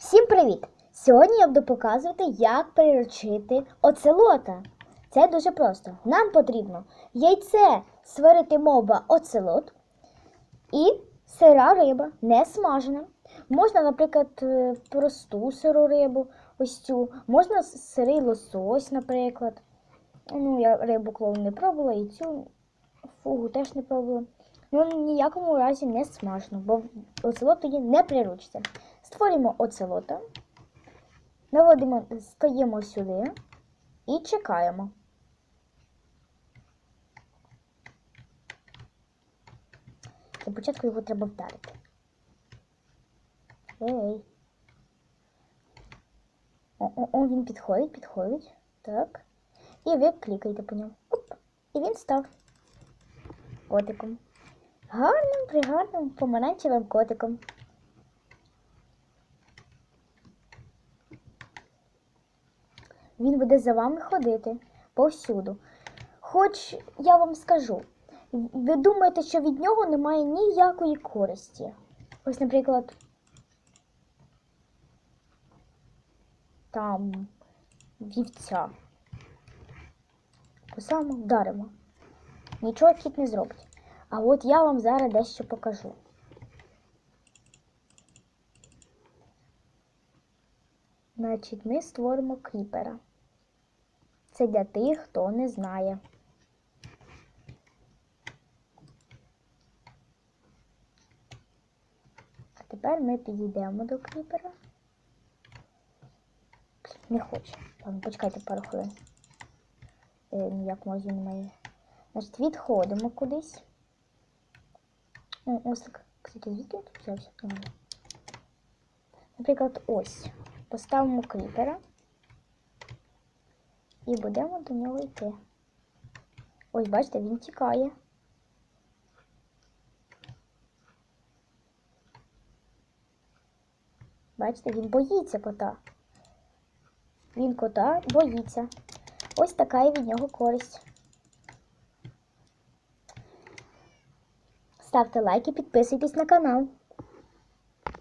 Всім привіт! Сьогодні я буду показувати, як приручити оцелота. Це дуже просто. Нам потрібно яйце сварити моба оцелот і сира риба, не смажена. Можна, наприклад, е, просту сиру рибу, ось цю. Можна сирий лосось, наприклад. Ну, я рибу клоун не пробувала і цю фугу теж не пробувала. Ну, ніякому разі не смажено, бо оцелот тоді не приручиться. Створюємо оцелота, наводимо, стаємо сюди і чекаємо. Для початку його треба вдарити. Ей. О, о, о, він підходить, підходить. Так. І ви клікаєте по ньому. Оп. І він став котиком. Гарним, пригарним помаранчевим котиком. Він буде за вами ходити повсюду. Хоч я вам скажу, ви думаєте, що від нього немає ніякої користі. Ось, наприклад, там вівця. Посамо вдаримо. Нічого кіт не зробить. А от я вам зараз дещо покажу. Значить, ми створимо кріпера. Це для тих, хто не знає. А тепер ми підійдемо до кріпера. Не хоче. Ладно, почекайте пару хвилин. Е, ніяк мозі немає. Значить, відходимо кудись. О, ось так. Кстати, звідки тут взявся? Наприклад, ось. Поставимо кріпера і будемо до нього йти. Ось, бачите, він тікає. Бачите, він боїться кота. Він кота боїться. Ось така і від нього користь. Ставте лайк і підписуйтесь на канал.